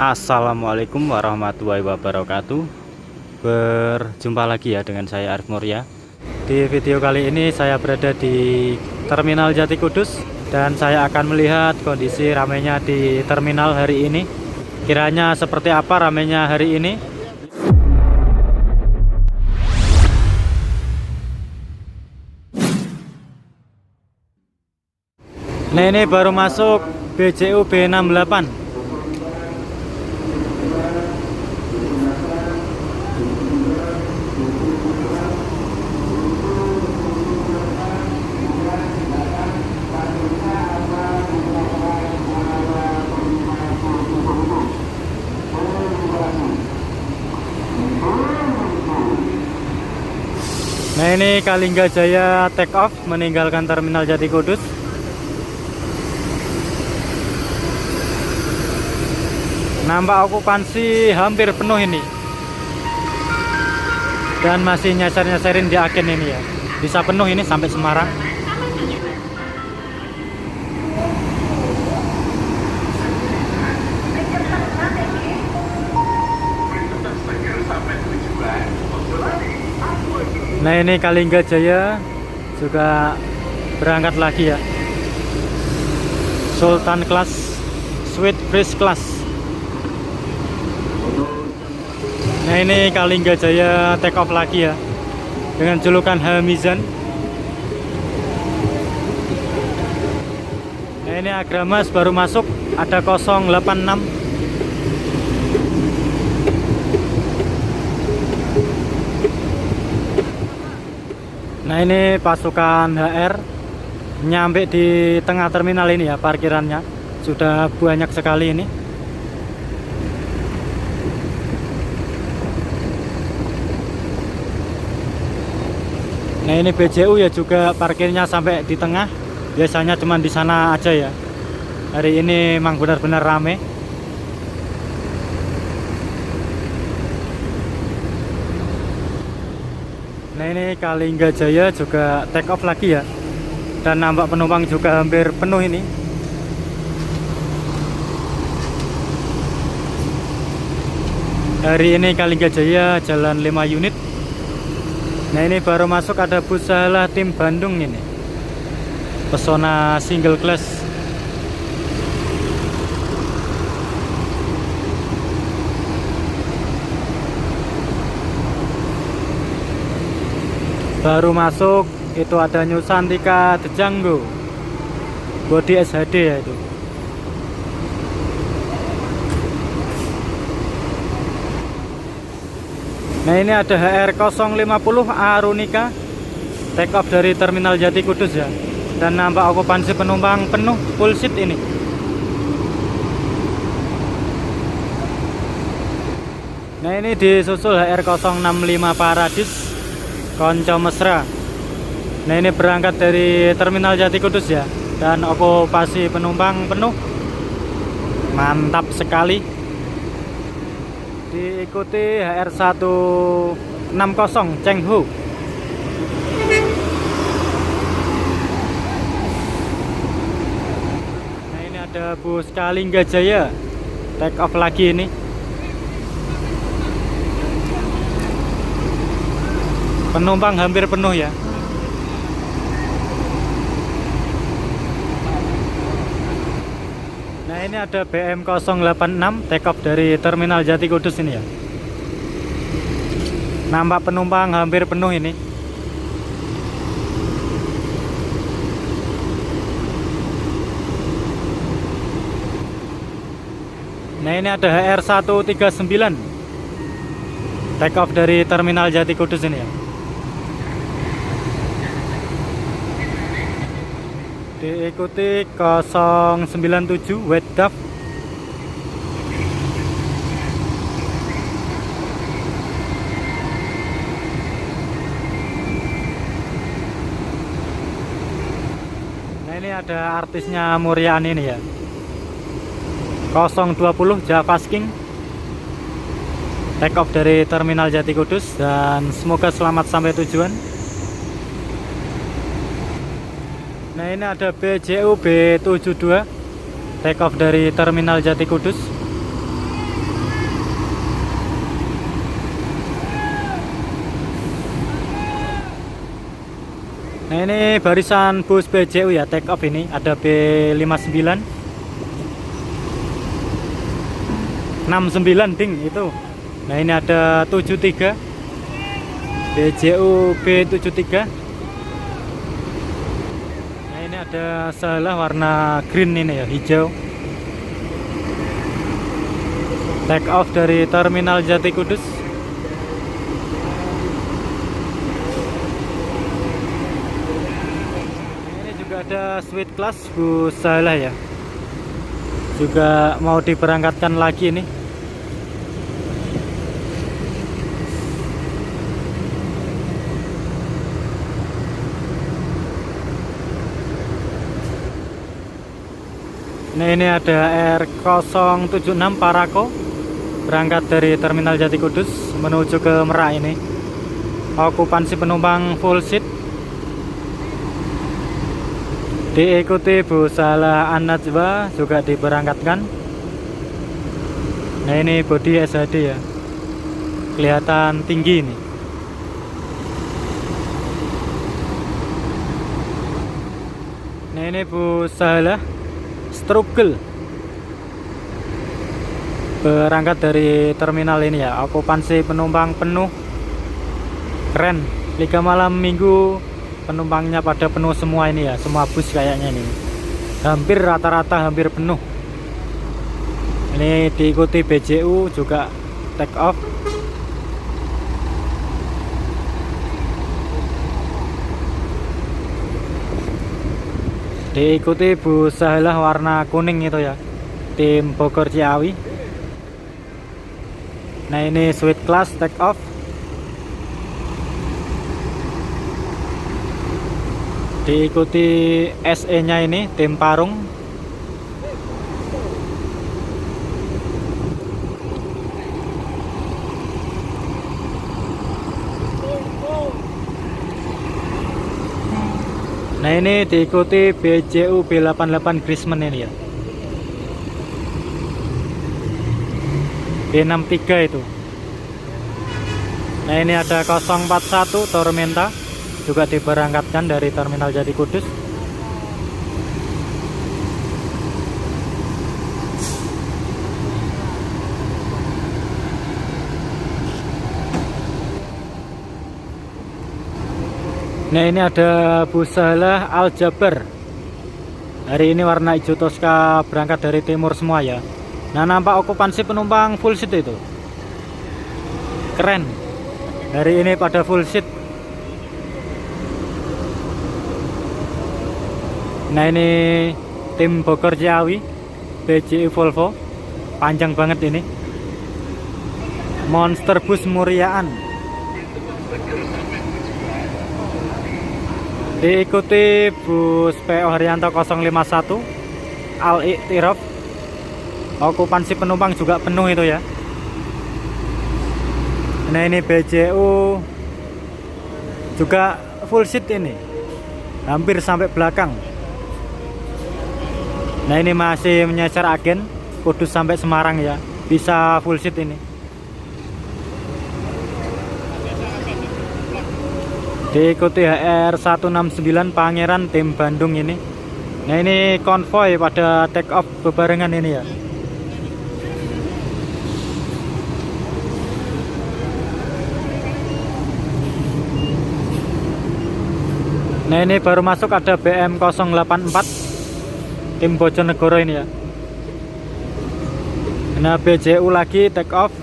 Assalamualaikum warahmatullahi wabarakatuh. Berjumpa lagi ya dengan saya Arif Muria. Di video kali ini saya berada di Terminal Jati Kudus Dan saya akan melihat kondisi ramenya di terminal hari ini. Kiranya seperti apa ramenya hari ini? Nah ini baru masuk BCU B68 Nah ini Kalingga Jaya take off meninggalkan terminal Jati Kudus. Nampak okupansi hampir penuh ini. Dan masih nyasar-nyasarin di agen ini ya. Bisa penuh ini sampai Semarang Nah ini Kalingga Jaya juga berangkat lagi ya. Sultan Class Sweet Fresh Class Nah ini Kalingga Jaya take off lagi ya Dengan julukan Hamizan. Nah ini Agramas baru masuk Ada 086 Nah ini pasukan HR nyampe di tengah terminal ini ya parkirannya. Sudah banyak sekali ini. Nah ini BJU ya juga parkirnya sampai di tengah. Biasanya cuma di sana aja ya. Hari ini memang benar-benar rame ini Kalingga Jaya juga take off lagi ya. Dan nampak penumpang juga hampir penuh ini. Hari ini Kalingga Jaya jalan 5 unit. Nah ini baru masuk ada bus salah tim Bandung ini. Pesona single class baru masuk itu ada Nusantika Dejanggo. Body SHD ya itu. Nah ini ada HR 050 Arunika. Take off dari terminal Jati Kudus ya. Dan nampak okupansi penumpang penuh full seat ini. Nah ini disusul HR 065 Paradis Konco Mesra. Nah ini berangkat dari Terminal Jati Kudus ya. Dan okupasi penumpang penuh. Mantap sekali. Diikuti HR160 Chenghu Nah ini ada bus Kalingga Jaya. Take off lagi ini penumpang hampir penuh ya. Nah ini ada BM 086 take off dari terminal Jati Kudus ini ya. Nampak penumpang hampir penuh ini. Nah ini ada HR 139 take off dari terminal Jati Kudus ini ya diikuti 097 Wedaf Nah ini ada artisnya Murian ini ya. 020 Java King take off dari terminal Jati Kudus dan semoga selamat sampai tujuan Nah ini ada BJU B72 Take off dari Terminal Jati Kudus. Nah ini barisan bus BJU ya take off ini. Ada B59 69 ding itu. Nah ini ada 73 BJU B73 ada salah warna green ini ya hijau. Take off dari terminal Jati Kudus. Ini juga ada sweet class bus salah ya. Juga mau diberangkatkan lagi nih Nah ini ada R076 Parako berangkat dari Terminal Jati Kudus menuju ke Merak ini. Okupansi penumpang full seat. Diikuti bus Salah An-Najwa juga diberangkatkan. Nah ini bodi SHD ya. Kelihatan tinggi ini. Nah ini bus Salah struggle berangkat dari terminal ini ya okupansi penumpang penuh. Keren. Liga malam minggu penumpangnya pada penuh semua ini ya semua bus kayaknya ini. Hampir rata-rata hampir penuh. Ini diikuti BJU juga take off diikuti bus Sahalah warna kuning itu ya. Tim Bogor Ciawi. Nah ini sweet class take off. Diikuti SE nya ini tim Parung Nah ini diikuti BJU B88 Grisman ini ya. B63 itu. Nah ini ada 041 Tormenta juga diberangkatkan dari Terminal Jati Kudus Nah ini ada Busalah Al Jabar Hari ini warna hijau Tosca berangkat dari timur semua ya. Nah nampak okupansi penumpang full seat itu. Keren. Hari ini pada full seat. Nah ini tim Bogor Ciawi BJI Volvo. Panjang banget ini. Monster Bus Muriaan diikuti bus PO Haryanto 051 Al Iktiraf. Okupansi penumpang juga penuh itu ya. Nah ini BJU juga full seat ini. Hampir sampai belakang. Nah ini masih menyecar agen Kudus sampai Semarang ya. Bisa full seat ini diikuti HR 169 Pangeran tim Bandung ini. Nah ini konvoy pada take off bebarengan ini ya. Nah ini baru masuk ada BM 084 tim Bojonegoro ini ya. Nah BJU lagi take off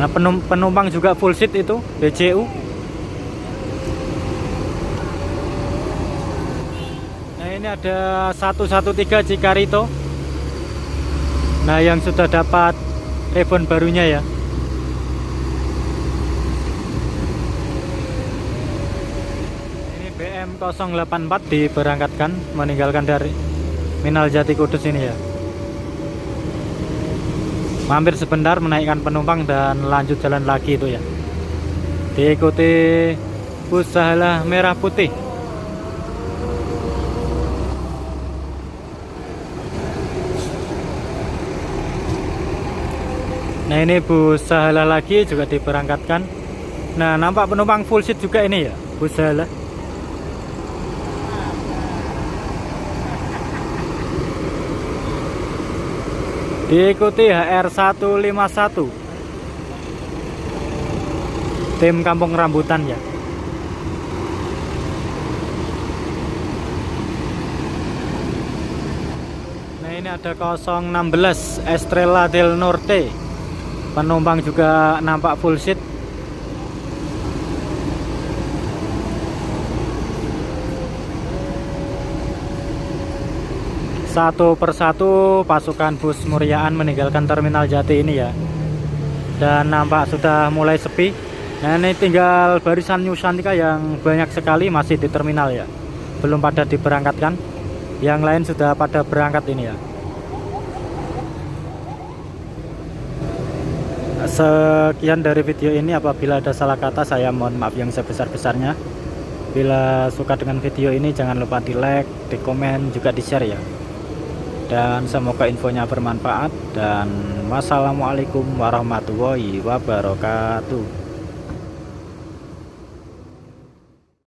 Nah, penumpang juga full seat itu BCU. Nah, ini ada 113 Cikarito. Nah, yang sudah dapat ribbon barunya ya. Ini BM 084 diberangkatkan meninggalkan dari Minal Jati Kudus ini ya mampir sebentar menaikkan penumpang dan lanjut jalan lagi itu ya. Diikuti bus Sahalah merah putih. Nah ini bus Sahalah lagi juga diberangkatkan. Nah, nampak penumpang full seat juga ini ya, bus Hala. Diikuti HR151 Tim Kampung Rambutan ya. Nah ini ada 016 Estrella del Norte. Penumpang juga nampak full seat Satu persatu pasukan bus Muryaan meninggalkan terminal Jati ini ya. Dan nampak sudah mulai sepi. Nah ini tinggal barisan Nusantika yang banyak sekali masih di terminal ya. Belum pada diberangkatkan. Yang lain sudah pada berangkat ini ya. Sekian dari video ini. Apabila ada salah kata saya mohon maaf yang sebesar-besarnya. Bila suka dengan video ini jangan lupa di like, di komen, juga di share ya dan semoga infonya bermanfaat. Dan wassalamualaikum warahmatullahi wabarakatuh